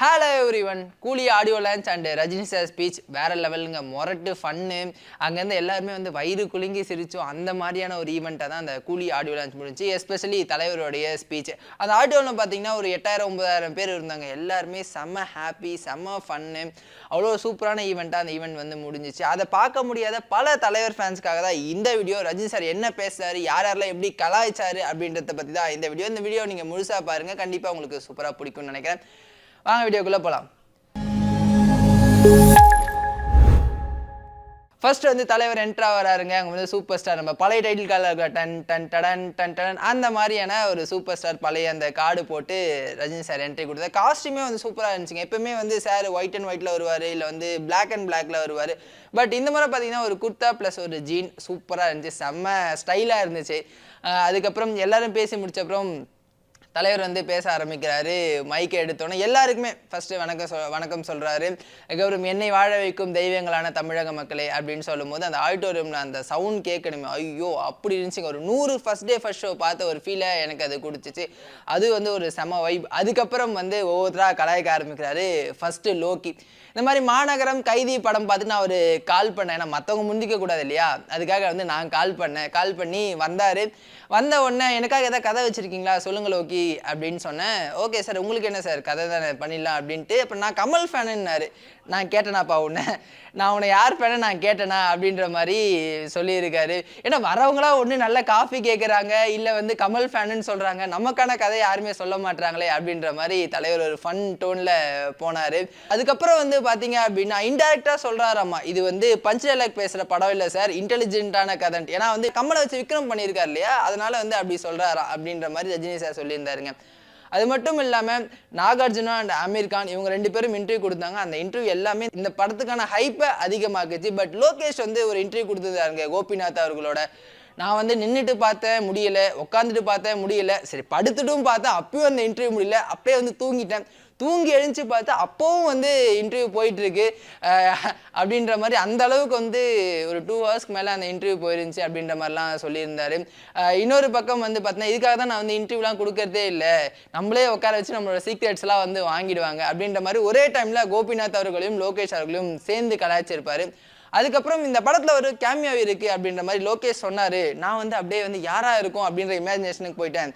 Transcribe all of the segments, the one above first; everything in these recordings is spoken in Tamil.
Hello everyone Coolie audio launch and Rajini sir speech வேற லெவலுங்க மொரட்டு ஃபன்னு அங்கேருந்து எல்லாருமே வந்து வயிறு குலுங்கி சிரிச்சோம். அந்த மாதிரியான ஒரு ஈவெண்ட்டாக தான் அந்த கூலி ஆடியோ லான்ச் முடிஞ்சு எஸ்பெஷலி தலைவருடைய ஸ்பீச் அந்த ஆடியோவில் பார்த்தீங்கன்னா ஒரு எட்டாயிரம் ஒன்பதாயிரம் பேர் இருந்தாங்க. எல்லாருமே செம்ம ஹாப்பி செம்ம ஃபன்னு அவ்வளோ சூப்பரான ஈவெண்ட்டாக அந்த ஈவெண்ட் வந்து முடிஞ்சிச்சு. அதை பார்க்க முடியாத பல தலைவர் ஃபேன்ஸ்க்காக தான் இந்த வீடியோ ரஜினி சார் என்ன பேசுறாரு யார் யாரெல்லாம் எப்படி கலாய்ச்சாரு அப்படின்றத பற்றி தான் இந்த வீடியோ இந்த வீடியோ நீங்கள் முழுசாக பாருங்கள் கண்டிப்பாக உங்களுக்கு சூப்பராக பிடிக்கும்னு நினைக்கிறேன். வாங்க வீடியோக்குள்ளே போகலாம் ஃபர்ஸ்ட் வந்து தலைவர் என்ட்ரா வராருங்க. அவங்க வந்து சூப்பர் ஸ்டார் நம்ம பழைய டைட்டில் கார்டில் இருக்கிற டன் டன் டடன் டன் டன் அந்த மாதிரியான ஒரு சூப்பர் ஸ்டார் பழைய அந்த கார்டு போட்டு ரஜினி சார் என்ட்ரி கொடுத்தாரு காஸ்ட்யூமே வந்து சூப்பராக இருந்துச்சுங்க. எப்பவுமே வந்து சார் ஒயிட் அண்ட் ஒயிட்டில் வருவார் இல்லை வந்து பிளாக் அண்ட் பிளாக்ல வருவார். பட் இந்த முறை பார்த்தீங்கன்னா ஒரு குர்தா ப்ளஸ் ஒரு ஜீன் சூப்பராக இருந்துச்சு. செம்ம ஸ்டைலாக இருந்துச்சு. அதுக்கப்புறம் எல்லாரும் பேசி முடிச்ச அப்புறம் தலைவர் வந்து பேச ஆரம்பிக்கிறாரு மைக்கை எடுத்தோன்னே எல்லாருக்குமே ஃபஸ்ட்டு வணக்கம் சொல் வணக்கம் சொல்கிறாரு அதுக்கப்புறம் என்னை வாழ வைக்கும் தெய்வங்களான தமிழக மக்களே அப்படின்னு சொல்லும்போது அந்த ஆடிட்டோரியமில் அந்த சவுண்ட் கேட்கணுமே. ஐயோ அப்படி இருந்துச்சுங்க ஒரு நூறு ஃபர்ஸ்ட் டே ஃபர்ஸ்ட் ஷோ பார்த்த ஒரு ஃபீலை எனக்கு அது கொடுத்துச்சு. அது வந்து ஒரு செம வைப் அதுக்கப்புறம் வந்து ஒவ்வொருத்தராக கலாய்க்க ஆரம்பிக்கிறாரு ஃபஸ்ட்டு லோக்கி. இந்த மாதிரி மாநகரம் கைதி படம் பார்த்து நான் ஒரு கால் பண்ணேன். ஏன்னா மற்றவங்க முந்திக்க கூடாது இல்லையா? அதுக்காக வந்து நான் கால் பண்ணேன். கால் பண்ணி வந்தார். வந்த உடனே எனக்காக எதாவது கதை வச்சுருக்கீங்களா? சொல்லுங்கள் லோக்கி. அப்படின்னு சொன்னேன். ஓகே சார் உங்களுக்கு என்ன சார்? கதை தானே பண்ணிடலாம் அப்படின்ட்டு. அப்புறம் நான் கமல் ஃபேனுன்னாரு. நான் கேட்டேனாப்பா உன்னை. நான் உன்னை யார் பேன நான் கேட்டேனா அப்படின்ற மாதிரி சொல்லியிருக்காரு. ஏன்னா வரவங்களா ஒன்று நல்ல காஃபி கேட்குறாங்க இல்லை வந்து கமல் ஃபேனுன்னு சொல்கிறாங்க நமக்கான கதை யாருமே சொல்ல மாட்டாங்களே அப்படின்ற மாதிரி தலைவர் ஒரு ஃபன் டோனில் போனார். அதுக்கப்புறம் வந்து பார்த்தீங்க அப்படின்னா இன்டெரக்டாக சொல்கிறாராம்மா இது வந்து பஞ்ச் டைலாக் பேசுகிற படம் இல்லை சார் இன்டெலிஜென்ட்டான கதை. ஏன்னா வந்து கமலை வச்சு விக்ரம் பண்ணியிருக்காரு இல்லையா? அதனால வந்து அப்படி சொல்கிறாரா அப்படின்ற மாதிரி ரஜினி சார் சொல்லியிருந்தாருங்க. அது மட்டும் இல்லாமல் நாகார்ஜுனா அண்ட் அமீர் கான் இவங்க ரெண்டு பேரும் இன்டர்வியூ கொடுத்தாங்க. அந்த இன்டர்வியூ எல்லாமே இந்த படத்துக்கான ஹைப்பை அதிகமாக்குச்சு. பட் லோகேஷ் வந்து ஒரு இன்டர்வியூ கொடுத்துருந்தாருங்க கோபிநாத் அவர்களோட. நான் வந்து நின்றுட்டு பார்த்தேன் முடியலை உட்காந்துட்டு பார்த்தேன் முடியலை. சரி படுத்துட்டும் பார்த்தேன். அப்பயும் அந்த இன்டர்வியூ முடியல. அப்படியே வந்து தூங்கிட்டேன். தூங்கி எழுந்துச்சு பார்த்தா அப்போவும் வந்து இன்டர்வியூ போயிட்டுருக்கு. அப்படின்ற மாதிரி அந்த அளவுக்கு வந்து ஒரு டூ ஹவர்ஸ்க்கு மேலே அந்த இன்டர்வியூ போயிருந்துச்சு அப்படின்ற மாதிரிலாம் சொல்லியிருந்தாரு. இன்னொரு பக்கம் வந்து பார்த்தீங்கன்னா இதுக்காக தான் நான் வந்து இன்டர்வியூலாம் கொடுக்கறதே இல்லை. நம்மளே உட்கார வச்சு நம்மளோட சீக்ரெட்ஸ்லாம் வந்து வாங்கிடுவாங்க அப்படின்ற மாதிரி ஒரே டைமில் கோபிநாத் அவர்களையும் லோகேஷ் அவர்களையும் சேர்ந்து கலாய்ச்சிருப்பார். அதுக்கப்புறம் இந்த படத்தில் ஒரு கேமியோ இருக்குது அப்படின்ற மாதிரி லோகேஷ் சொன்னார். நான் வந்து அப்படியே வந்து யாராக இருக்கும் அப்படின்ற இமேஜினேஷனுக்கு போயிட்டேன்.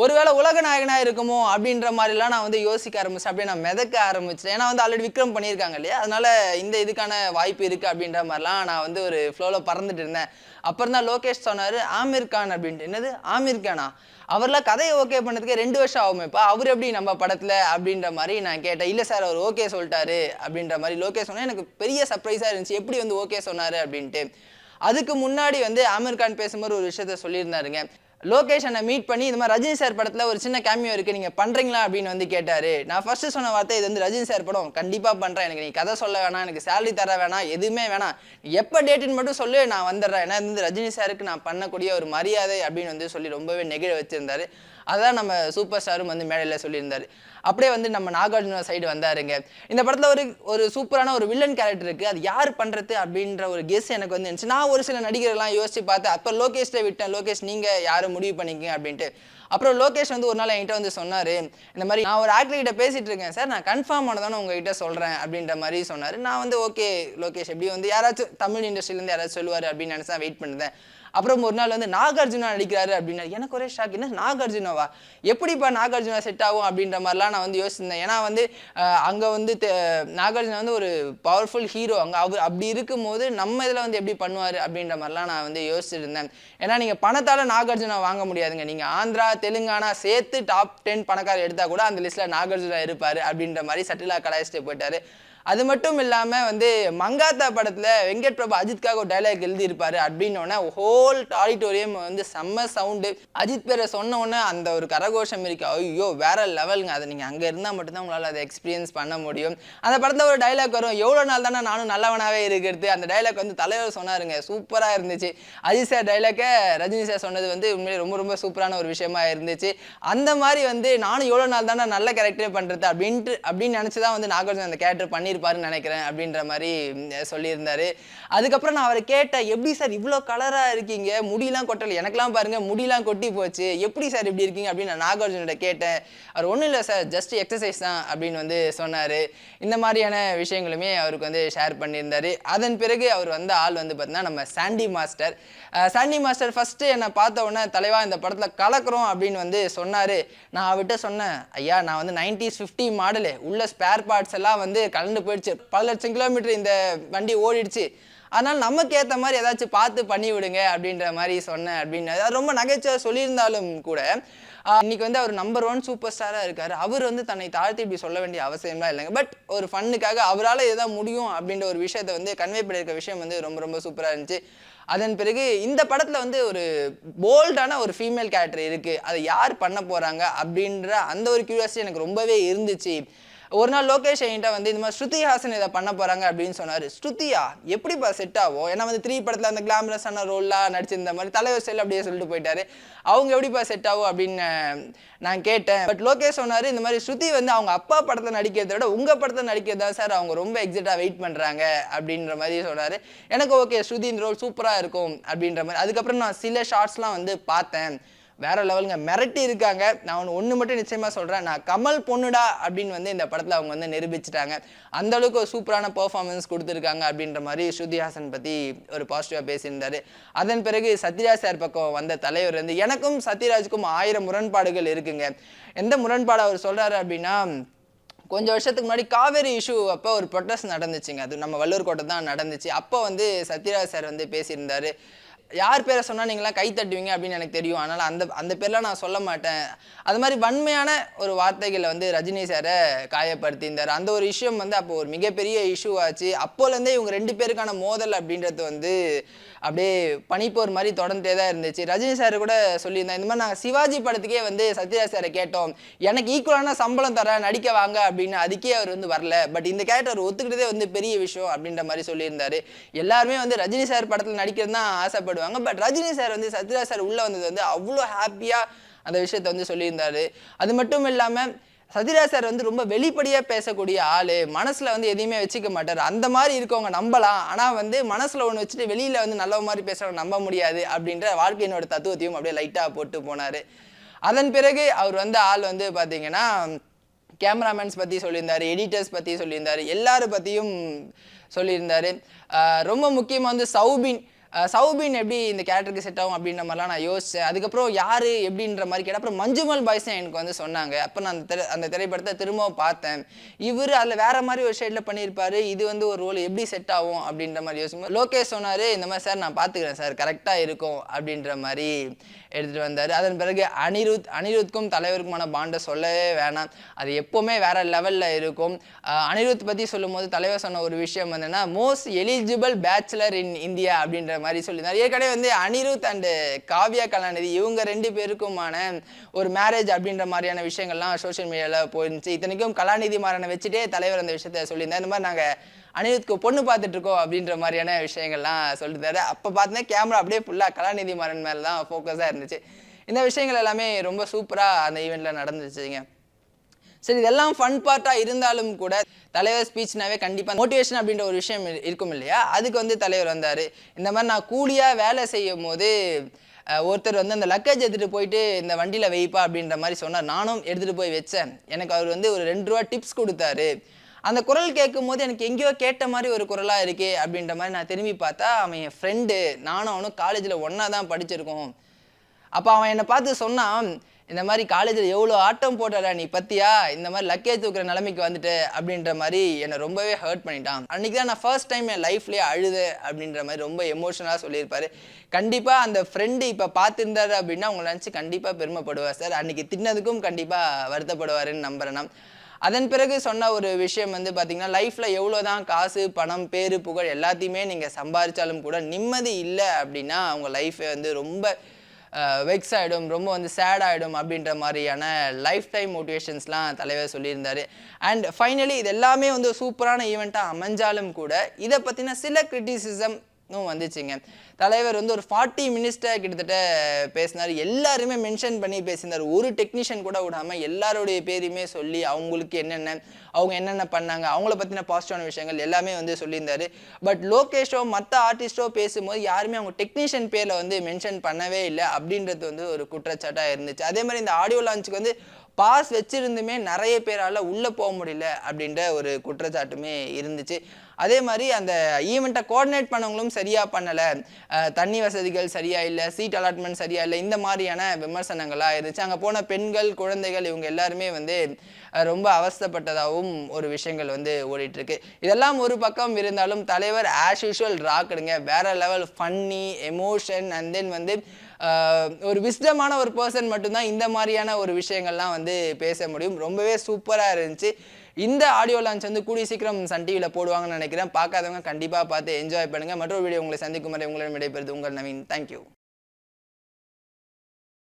ஒருவேளை உலக நாயகனா இருக்குமோ அப்படின்ற மாதிரிலாம் நான் வந்து யோசிக்க ஆரம்பிச்சேன். அப்படியே நான் மிதக்க ஆரம்பிச்சிட்டேன் ஏன்னா வந்து ஆல்ரெடி விக்ரம் பண்ணியிருக்காங்க இல்லையா? அதனால் இந்த இதுக்கான வாய்ப்பு இருக்குது அப்படின்ற மாதிரிலாம் நான் வந்து ஒரு ஃப்ளோவில் பறந்துட்டு இருந்தேன். அப்புறம் தான் லோகேஷ் சொன்னார் ஆமீர் கான் அப்படின்ட்டு. என்னது? ஆமீர் கானா? அவர்லாம் கதையை ஓகே பண்ணதுக்கே ரெண்டு வருஷம் ஆகுமேப்பா அவர் எப்படி நம்ம படத்தில் அப்படின்ற மாதிரி நான் கேட்டேன். இல்லை சார் அவர் ஓகே சொல்லிட்டாரு அப்படின்ற மாதிரி லோகேஷ் சொன்னால் எனக்கு பெரிய சர்ப்ரைஸாக இருந்துச்சு. எப்படி வந்து ஓகே சொன்னார் அப்படின்ட்டு. அதுக்கு முன்னாடி வந்து ஆமீர் கான் பேசும்போது ஒரு விஷயத்த சொல்லியிருந்தாருங்க. லோகேஷ் மீட் பண்ணி இந்த மாதிரி ரஜினி சார் படத்தில் ஒரு சின்ன கேமியோ இருக்குது நீங்கள் பண்ணுறீங்களா அப்படின்னு வந்து கேட்டார். நான் ஃபர்ஸ்ட் சொன்ன வார்த்தை இது வந்து ரஜினி சார் படம். கண்டிப்பாக பண்ணுறேன் எனக்கு நீ கதை சொல்ல வேணாம் எனக்கு சேலரி தர வேணாம் எதுவுமே வேணாம். எப்போ டேட்டுன்னு மட்டும் சொல்லு நான் வந்துடுறேன். ஏன்னா இது வந்து ரஜினி சாருக்கு நான் பண்ணக்கூடிய ஒரு மரியாதை அப்படின்னு வந்து சொல்லி ரொம்பவே நெகிழ வச்சுருந்தாரு. அதான் நம்ம சூப்பர் ஸ்டாரும் வந்து மேடையில் சொல்லியிருந்தார். அப்படியே வந்து நம்ம நாகார்ஜுனா சைடு வந்தாருங்க. இந்த படத்தில் ஒரு ஒரு சூப்பரான ஒரு வில்லன் கேரக்டர் இருக்குது அது யார் பண்ணுறது அப்படின்ற ஒரு கெஸ் எனக்கு வந்து இருந்துச்சு. நான் ஒரு சில நடிகர்கள்லாம் யோசிச்சு பார்த்தேன். அப்போ லோகேஷ்ட விட்டேன். லோகேஷ் நீங்கள் யாரும் முடிவு பண்ணிக்கங்க அப்படின்ட்டு. அப்புறம் லோகேஷ் வந்து ஒரு நாள் என்கிட்ட வந்து சொன்னார். இந்த மாதிரி நான் ஒரு ஆக்டர் கிட்ட பேசிகிட்டு இருக்கேன் சார். நான் கன்ஃபார்ம் ஆனதானே உங்ககிட்ட சொல்கிறேன் அப்படின்ற மாதிரி சொன்னார். நான் வந்து ஓகே லோகேஷ். எப்படி வந்து யாராச்சும் தமிழ் இண்டஸ்ட்ரியிலேருந்து யாராச்சும் சொல்லுவார் அப்படின்னு நினச்சி தான் வெயிட் பண்ணிருந்தேன் அப்புறம் ஒரு நாள் வந்து நாகார்ஜுனா நடிக்கிறாரு அப்படின்னா எனக்கு ஒரே ஷாக் என்ன? நாகார்ஜுனாவா? எப்படிப்பா நாகார்ஜுனா செட் ஆகும் அப்படின்ற மாதிரிலாம் நான் வந்து யோசிச்சிருந்தேன். ஏன்னா வந்து அங்கே வந்து நாகார்ஜுனா வந்து ஒரு பவர்ஃபுல் ஹீரோ அங்கே அவர் அப்படி இருக்கும்போது நம்ம இதில் வந்து எப்படி பண்ணுவார் அப்படின்ற மாதிரிலாம் நான் வந்து யோசிச்சிருந்தேன். ஏன்னா நீங்கள் பணத்தால் நாகார்ஜுனா வாங்க முடியாதுங்க. நீங்கள் ஆந்திரா தெலுங்கானா சேர்த்து டாப் டென் பணக்காரர் எடுத்தால் கூட அந்த லிஸ்ட்டில் நாகார்ஜுனா இருப்பார் அப்படின்ற மாதிரி சட்டிலா கலாய்ச்சிட்டு போயிட்டார். அது மட்டும் இல்லாமல் வந்து மங்காத்தா படத்தில் வெங்கட் பிரபு அஜித்காக ஒரு டைலாக் எழுதியிருப்பாரு அப்படின்னோடனே ஹோல் ஆடிட்டோரியம் வந்து செம்ம சவுண்டு அஜித் பேரை சொன்னோடனே அந்த ஒரு கரகோஷம் இருக்கு. ஐயோ வேற லெவலுங்க அதை நீங்கள் அங்கே இருந்தால் மட்டும்தான் உங்களால் அதை எக்ஸ்பீரியன்ஸ் பண்ண முடியும். அந்த படத்தில் ஒரு டைலாக் வரும். எவ்வளோ நாள் தானே நானும் நல்லவனாகவே இருக்கிறது. அந்த டைலாக் வந்து தலைவர் சொன்னாருங்க. சூப்பராக இருந்துச்சு. அஜித் சார் டைலாக்கை ரஜினி சார் சொன்னது வந்து உண்மையிலே ரொம்ப ரொம்ப சூப்பரான ஒரு விஷயமா இருந்துச்சு. அந்த மாதிரி வந்து நானும் எவ்வளோ நாள் தானே நல்ல கேரக்டரே பண்ணுறது அப்படின்ட்டு அப்படின்னு நினச்சி தான் வந்து நாகார்ஜுன் அந்த கேரக்டர் பண்ணி பண்ணியிருப்பாருன்னு நினைக்கிறேன் அப்படின்ற மாதிரி சொல்லியிருந்தார் சொல்லியிருந்தாரு. அதுக்கப்புறம் நான் அவரை கேட்டேன் எப்படி சார் இவ்வளோ கலராக இருக்கீங்க? முடியெலாம் கொட்டலை. எனக்கெல்லாம் பாருங்கள் முடியெலாம் கொட்டி போச்சு. எப்படி சார் இப்படி இருக்கீங்க? அப்படின்னு நான் நாகார்ஜுனிட்ட கேட்டேன். அவர் ஒன்றும் இல்லை சார் ஜஸ்ட் எக்ஸசைஸ் தான். அப்படின்னு வந்து சொன்னார். இந்த மாதிரியான விஷயங்களுமே அவருக்கு வந்து ஷேர் பண்ணியிருந்தார். அதன் பிறகு அவர் வந்த ஆள் வந்து பார்த்தீங்கன்னா நம்ம Sandy master Sandy master first என்னை பார்த்த உடனே தலைவா இந்த படத்தில் கலக்குறோம் அப்படின்னு வந்து சொன்னார். நான் அவர்கிட்ட சொன்னேன் ஐயா நான் வந்து நைன்டிஸ் ஃபிஃப்டி மாடலு உள்ள ஸ்பேர் பார்ட்ஸ் எல்லாம் வந்து கலந்து போயிடுச்சு. பல லட்சம் கிலோமீட்டர் இந்த வண்டி ஓடிடுச்சு. அதனால் நமக்கு ஏற்ற மாதிரி ஏதாச்சும் பார்த்து பண்ணி விடுங்க அப்படின்ற மாதிரி சொன்னேன் அப்படின்னு. அது ரொம்ப நகைச்சுவை சொல்லியிருந்தாலும் கூட இன்னைக்கு வந்து அவர் நம்பர் ஒன் சூப்பர் ஸ்டாராக இருக்கார். அவர் வந்து தன்னை தாழ்த்தி இப்படி சொல்ல வேண்டிய அவசியம்லாம் இல்லைங்க. பட் ஒரு ஃபன்னுக்காக அவரால் இதுதான் முடியும் அப்படின்ற ஒரு விஷயத்தை வந்து கன்வே பண்ணியிருக்க விஷயம் வந்து ரொம்ப ரொம்ப சூப்பராக இருந்துச்சு. அதன் பிறகு இந்த படத்தில் வந்து ஒரு போல்டான ஒரு ஃபீமேல் கேரக்டர் இருக்குது அதை யார் பண்ண போகிறாங்க அப்படின்ற அந்த ஒரு க்யூரியாசிட்டி எனக்கு ரொம்பவே இருந்துச்சு. ஒரு நாள் லோகேஷ் என்கிட்ட வந்து இந்த மாதிரி ஸ்ருதி ஹாசன் இதை பண்ண போறாங்க அப்படின்னு சொன்னாரு. ஸ்ருதியா எப்படிப்பா செட் ஆகும் ஏன்னா வந்து த்ரீ படத்துல அந்த கிளாமரஸான ரோல்லாம் நடிச்சிருந்த மாதிரி தலைவர் செல் அப்படியே சொல்லிட்டு போயிட்டாரு. அவங்க எப்படிப்பா செட் ஆகும் அப்படின்னு நான் கேட்டேன். பட் லோகேஷ் சொன்னாரு இந்த மாதிரி ஸ்ருதி வந்து அவங்க அப்பா படத்தை நடிக்கிறத விட உங்க படத்தை நடிக்கிறதா சார் அவங்க ரொம்ப எக்ஸைட்டா வெயிட் பண்றாங்க அப்படின்ற மாதிரி சொன்னாரு. எனக்கு ஓகே ஸ்ருதி இந்த ரோல் சூப்பரா இருக்கும் அப்படின்ற மாதிரி. அதுக்கப்புறம் நான் சில ஷார்ட்ஸ்லாம் வந்து பார்த்தேன். வேற லெவலுங்க. மிரட்டி இருக்காங்க. நான் ஒன்று ஒன்று மட்டும் நிச்சயமாக சொல்கிறேன் நான் கமல் பொண்ணுடா அப்படின்னு வந்து இந்த படத்தில் அவங்க வந்து நிரூபிச்சிட்டாங்க. அந்த அளவுக்கு ஒரு சூப்பரான பர்ஃபார்மன்ஸ் கொடுத்துருக்காங்க அப்படின்ற மாதிரி ஸ்ருதி ஹாசன் பற்றி ஒரு பாசிட்டிவாக பேசியிருந்தாரு. அதன் பிறகு சத்யராஜ் சார் பக்கம் வந்த தலைவர் வந்து எனக்கும் சத்யராஜுக்கும் ஆயிரம் முரண்பாடுகள் இருக்குங்க. எந்த முரண்பாடு அவர் சொல்கிறாரு அப்படின்னா கொஞ்சம் வருஷத்துக்கு முன்னாடி காவேரி இஷ்யூ அப்போ ஒரு ப்ரொட்டஸ்ட் நடந்துச்சுங்க. அது நம்ம வள்ளூர் கோட்டை தான் நடந்துச்சு. அப்போ வந்து சத்யராஜ் சார் வந்து பேசியிருந்தாரு. யார் பேரை சொன்னால் நீங்களாம் கை தட்டுவீங்க அப்படின்னு எனக்கு தெரியும். அதனால் அந்த அந்த பேர்லாம் நான் சொல்ல மாட்டேன். அது மாதிரி வன்மையான ஒரு வார்த்தைகளை வந்து ரஜினி சாரை காயப்படுத்தியிருந்தார். அந்த ஒரு விஷயம் வந்து அப்போ ஒரு மிகப்பெரிய இஷ்யூ ஆச்சு. அப்போலேருந்தே இவங்க ரெண்டு பேருக்கான மோதல் அப்படின்றது வந்து அப்படியே பனிப்போர் மாதிரி தொடர்ந்தே தான் இருந்துச்சு. ரஜினி சார் கூட சொல்லியிருந்தேன் இந்த மாதிரி நாங்கள் சிவாஜி படத்துக்கே வந்து சத்யராஜ் சாரை கேட்டோம். எனக்கு ஈக்குவலான சம்பளம் தரேன் நடிக்க வாங்க அப்படின்னு அதுக்கே அவர் வந்து வரல. பட் இந்த கேரக்டர் ஒத்துக்கிட்டதே வந்து பெரிய விஷயம் அப்படின்ற மாதிரி சொல்லியிருந்தாரு. எல்லாருமே வந்து ரஜினி சார் படத்தில் நடிக்கிறது தான் ஆசைப்படுவாங்க. பட் ரஜினி சார் வந்து சத்யராஜ் சார் உள்ளே வந்தது வந்து அவ்வளோ ஹாப்பியாக அந்த விஷயத்த வந்து சொல்லியிருந்தாரு. அது மட்டும் இல்லாமல் சத்யராஜ் சார் வந்து ரொம்ப வெளிப்படையாக பேசக்கூடிய ஆள். மனசில் வந்து எதையுமே வச்சுக்க மாட்டார். அந்த மாதிரி இருக்கவங்க நம்பலாம். ஆனால் வந்து மனசில் ஒன்று வச்சுட்டு வெளியில் வந்து நல்ல மாதிரி பேசுகிறவங்க நம்ப முடியாது அப்படின்ற வாழ்க்கையினோட தத்துவத்தையும் அப்படியே லைட்டாக போட்டு போனார். அதன் பிறகு அவர் வந்து ஆள் வந்து பார்த்தீங்கன்னா கேமராமேன்ஸ் பற்றி சொல்லியிருந்தாரு எடிட்டர்ஸ் பற்றி சொல்லியிருந்தார் எல்லாரும் பற்றியும் சொல்லியிருந்தார். ரொம்ப முக்கியமாக வந்து சௌபின். சௌபின் எப்படி இந்த கேரக்டருக்கு செட் ஆகும் அப்படின்ற மாதிரிலாம் நான் யோசித்தேன் அதுக்கப்புறம் யார் எப்படின்ற மாதிரி கேட்டால் அப்புறம் மஞ்சுமல் பாய்ஸ் எனக்கு வந்து சொன்னாங்க. அப்போ நான் அந்த திரை அந்த திரைப்படத்தை திரும்பவும் பார்த்தேன். இவர் அதில் வேற மாதிரி ஒரு ஷேடில் பண்ணியிருப்பாரு. இது வந்து ஒரு ரோல் எப்படி செட் ஆகும் அப்படின்ற மாதிரி யோசிக்கும் லோகேஷ் சொன்னார் இந்த மாதிரி சார் நான் பார்த்துக்கிறேன் சார் கரெக்டாக இருக்கும். அப்படின்ற மாதிரி எடுத்துகிட்டு வந்தார். அதன் பிறகு அனிருத் அனிருத்துக்கும் தலைவருக்குமான பாண்டை சொல்லவே வேணாம். அது எப்போவுமே வேற லெவலில் இருக்கும். அனிருத் பற்றி சொல்லும்போது தலைவர் சொன்ன ஒரு விஷயம் என்னன்னா most eligible bachelor in India அப்படின்ற மாதிரி சொல்லியிருந்தார் ஏற்கனவே வந்து அனிருத் அண்டு காவ்யா கலாநிதி இவங்க ரெண்டு பேருக்குமான ஒரு மேரேஜ் அப்படின்ற மாதிரியான விஷயங்கள்லாம் சோஷியல் மீடியாவில் போயிருந்துச்சு. இத்தனைக்கும் கலாநிதி மாறனை வச்சுட்டே தலைவர் அந்த விஷயத்த சொல்லியிருந்தார் இந்த மாதிரி நாங்கள் அனிருத்க்கு பொண்ணு பார்த்துட்டு இருக்கோம் அப்படின்ற மாதிரியான விஷயங்கள்லாம் சொல்லியிருந்தாரு. அப்போ பார்த்தீங்கன்னா கேமரா அப்படியே ஃபுல்லாக கலாநிதி மாறன் மேலே தான் ஃபோக்கஸாக இருந்துச்சு. இந்த விஷயங்கள் எல்லாமே ரொம்ப சூப்பராக அந்த ஈவெண்ட்டில் நடந்துச்சுங்க. சரி இதெல்லாம் ஃபன் பார்ட்டாக இருந்தாலும் கூட தலைவர் ஸ்பீச்னாவே கண்டிப்பாக மோட்டிவேஷன் அப்படின்ற ஒரு விஷயம் இருக்கும் இல்லையா? அதுக்கு வந்து தலைவர் வந்தார். இந்த மாதிரி நான் கூலியாக வேலை செய்யும் போது ஒருத்தர் வந்து அந்த லக்கேஜ் எடுத்துகிட்டு போயிட்டு இந்த வண்டியில் வைப்பா அப்படின்ற மாதிரி சொன்னார். நானும் எடுத்துகிட்டு போய் வச்சேன். எனக்கு அவர் வந்து ஒரு ரெண்டு ரூபா டிப்ஸ் கொடுத்தாரு. அந்த குரல் கேட்கும் போது எனக்கு எங்கேயோ கேட்ட மாதிரி ஒரு குரலாக இருக்கே அப்படின்ற மாதிரி நான் திரும்பி பார்த்தா அவன் என் ஃப்ரெண்டு நானும் அவனும் காலேஜில் ஒன்றா தான் படிச்சிருக்கோம். அப்போ அவன் என்னை பார்த்து சொன்னான் இந்த மாதிரி காலேஜில் எவ்வளோ ஆட்டம் போட்டடா நீ பத்தியா? இந்த மாதிரி லக்கேஜ் தூக்குற நிலைமைக்கு வந்துட்டு அப்படின்ற மாதிரி என்னை ரொம்பவே ஹர்ட் பண்ணிட்டான். அன்றைக்கி தான் நான் ஃபர்ஸ்ட் டைம் என் லைஃப்லேயே அழுது அப்படின்ற மாதிரி ரொம்ப எமோஷனலாக சொல்லியிருப்பாரு. கண்டிப்பாக அந்த ஃப்ரெண்டு இப்போ பார்த்துருந்தாரு அப்படின்னா அவங்க நினச்சி கண்டிப்பாக பெருமைப்படுவார் சார். அன்றைக்கி தின்னதுக்கும் கண்டிப்பாக வருத்தப்படுவாருன்னு நம்புறேன் அதன் பிறகு சொன்ன ஒரு விஷயம் வந்து பார்த்திங்கன்னா லைஃப்பில் எவ்வளோ தான் காசு பணம் பேர் புகழ் எல்லாத்தையுமே நீங்கள் சம்பாதிச்சாலும் கூட நிம்மதி இல்லை அப்படின்னா அவங்க லைஃபே வந்து ரொம்ப வெக்ஸ் ஆகிடும் ரொம்ப வந்து சேட் ஆகிடும் அப்படின்ற மாதிரியான லைஃப் டைம் மோட்டிவேஷன்ஸ்லாம் தலைவர் சொல்லியிருந்தார். அண்ட் ஃபைனலி இது எல்லாமே வந்து சூப்பரான ஈவெண்ட்டாக அமைஞ்சாலும் கூட இதை பற்றின சில கிரிட்டிசிசம் வந்துச்சுங்க. தலைவர் வந்து ஒரு ஃபார்ட்டி மினிட்ஸ்ட கிட்டத்தட்ட பேசினார். எல்லாருமே மென்ஷன் பண்ணி பேசியிருந்தார் ஒரு டெக்னீஷியன் கூட விடாமல் எல்லாருடைய பேரையுமே சொல்லி அவங்களுக்கு என்னென்ன அவங்க என்னென்ன பண்ணாங்க அவங்கள பற்றின பாசிட்டிவான விஷயங்கள் எல்லாமே வந்து சொல்லியிருந்தார். பட் லோகேஷோ மற்ற ஆர்டிஸ்டோ பேசும்போது யாருமே அவங்க டெக்னீஷியன் பேரில் வந்து மென்ஷன் பண்ணவே இல்லை அப்படின்றது வந்து ஒரு குற்றச்சாட்டாக இருந்துச்சு. அதே மாதிரி இந்த ஆடியோ லான்ச்சுக்கு வந்து பாஸ் வச்சிருந்துமே நிறைய பேரால் உள்ளே போக முடியல அப்படின்ற ஒரு குற்றச்சாட்டுமே இருந்துச்சு. அதே மாதிரி அந்த ஈவெண்ட்டை கோஆர்டினேட் பண்ணவங்களும் சரியாக பண்ணலை. தண்ணி வசதிகள் சரியாக இல்லை சீட் அலாட்மெண்ட் சரியாக இல்லை இந்த மாதிரியான விமர்சனங்களாக இருந்துச்சு. அங்கே போன பெண்கள் குழந்தைகள் இவங்க எல்லாருமே வந்து ரொம்ப அவஸ்தைப்பட்டதாகவும் ஒரு விஷயங்கள் வந்து ஓடிட்டுருக்கு. இதெல்லாம் ஒரு பக்கம் இருந்தாலும் தலைவர் ஆஸ் யூஷுவல் ராக்குடுங்க வேற level funny emotion and then வந்து ஒரு விஸ்டமான ஒரு பர்சன் மட்டும்தான் இந்த மாதிரியான ஒரு விஷயங்கள்லாம் வந்து பேச முடியும். ரொம்பவே சூப்பராக இருந்துச்சு. இந்த ஆடியோ லான்ச் வந்து கூடிய சீக்கிரம் சன் டிவியில் போடுவாங்கன்னு நினைக்கிறேன். பார்க்காதவங்க கண்டிப்பாக பார்த்து என்ஜாய் பண்ணுங்கள் மற்றொரு வீடியோ உங்களை சந்திக்கும் வரை உங்களிடம் விடைபெறுது உங்கள் நவீன். தேங்க்யூ